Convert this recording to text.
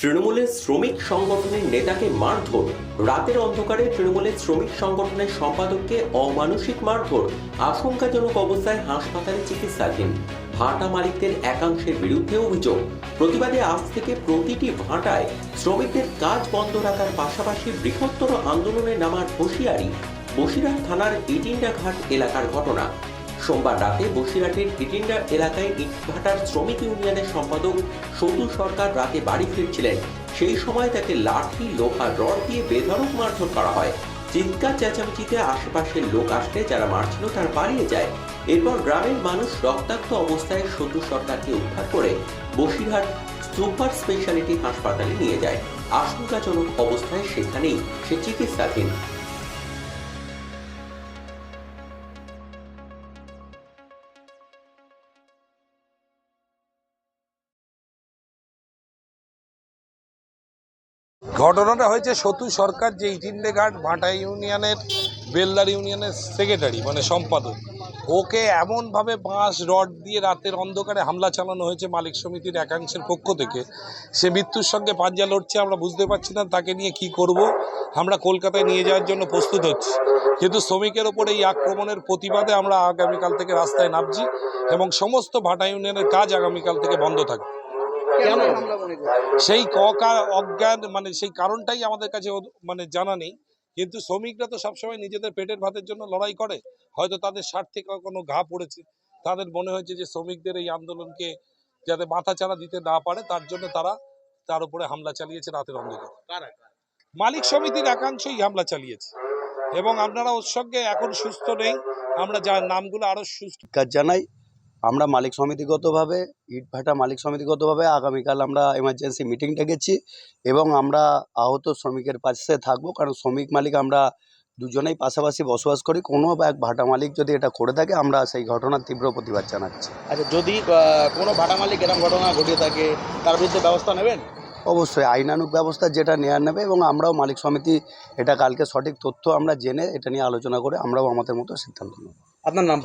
তৃণমূলের শ্রমিক সংগঠনের নেতাকে মারধর। রাতের অন্ধকারে তৃণমূলের শ্রমিক সংগঠনের সম্পাদককে অমানসিক মারধর। আশঙ্কাজনক অবস্থায় হাসপাতালে চিকিৎসাধীন। ভাটা মালিকদের একাংশের বিরুদ্ধে অভিযোগ। প্রতিবাদে আজ থেকে প্রতিটি ভাটায় শ্রমিকদের কাজ বন্ধ রাখার পাশাপাশি বৃহত্তর আন্দোলনে নামার হুঁশিয়ারি। বসিরহাট থানার ইটিন্ডা ঘাট এলাকার ঘটনা। সোমবার রাতে বসিরহাটের ইটিন্ডা এলাকায় ইটভাটার শ্রমিক ইউনিয়নের সম্পাদক সতু সরকার রাতে বাড়ি ফিরছিলেন। সেই সময় তাকে লাঠি লোহার রড দিয়ে বেধড়ক মারধর করা হয়। চিৎকার চেঁচামেচিতে আশেপাশের লোক আসলে যারা মারছিল তারা পালিয়ে যায়। এরপর গ্রামের মানুষ রক্তাক্ত অবস্থায় সতু সরকারকে উদ্ধার করে বসিরহাট সুপার স্পেশালিটি হাসপাতালে নিয়ে যায়। আশঙ্কাজনক অবস্থায় সেখানেই সে চিকিৎসাধীন। ঘটনাটা হয়েছে সতু সরকার, যে ইটিন্ডে ঘাট, ভাটা ইউনিয়নের, বেলদার ইউনিয়নের সেক্রেটারি মানে সম্পাদক। ওকে এমনভাবে বাঁশ, রড দিয়ে রাতের অন্ধকারে হামলা চালানো হয়েছে মালিক সমিতির একাংশের পক্ষ থেকে। সে মৃত্যুর সঙ্গে পাঞ্জা লড়ছে, আমরা বুঝতে পারছি না তাকে নিয়ে কি করব। আমরা কলকাতায় নিয়ে যাওয়ার জন্য প্রস্তুত হচ্ছি। কিন্তু শ্রমিকের ওপর এই আক্রমণের প্রতিবাদে আমরা আগামীকাল থেকে রাস্তায় নামছি এবং সমস্ত ভাটা ইউনিয়নের কাজ আগামীকাল থেকে বন্ধ থাকবে। কেন? সেই ককা অজ্ঞান মানে সেই কারণটাই আমাদের কাছে মানে জানা নেই। কিন্তু শ্রমিকরা তো সবসময় নিজেদের পেটের ভাতের জন্য লড়াই করে। হয়তো তাদের স্বার্থে কোনো ঘা পড়েছে। তাদের মনে হয়েছে যে শ্রমিকদের এই আন্দোলনকে যাতে মাথা চাড়া দিতে না পারে তার জন্য তারা তার উপরে হামলা চালিয়েছে রাতের অন্ধকার। মালিক সমিতির একাংশই হামলা চালিয়েছে। এবং আপনারা ওর সঙ্গে এখন সুস্থ নেই। আমরা যার নামগুলো আরও সুস্থ জানাই আমরা মালিক সমিতিগতভাবে ইটভাটা মালিক সমিতিগতভাবে আগামীকাল আমরা এমার্জেন্সি মিটিং ডেকেছি এবং আমরা আহত শ্রমিকের পাশে থাকব। কারণ শ্রমিক মালিক আমরা দুজনেই পাশাপাশি বসবাস করি। কোনো বা এক ভাটা মালিক যদি এটা করে থাকে আমরা সেই ঘটনার তীব্র প্রতিবাদ জানাচ্ছি। আচ্ছা যদি কোনো ভাটা মালিক এরকম ঘটনা ঘটিয়ে থাকে তার বিরুদ্ধে ব্যবস্থা নেবেন? অবশ্যই আইনানুগ ব্যবস্থা যেটা নেওয়ার নেবে এবং আমরাও মালিক সমিতি এটা কালকে সঠিক তথ্য আমরা জেনে এটা নিয়ে আলোচনা করে আমরাও আমাদের মতো সিদ্ধান্ত নেব। আপনার নাম।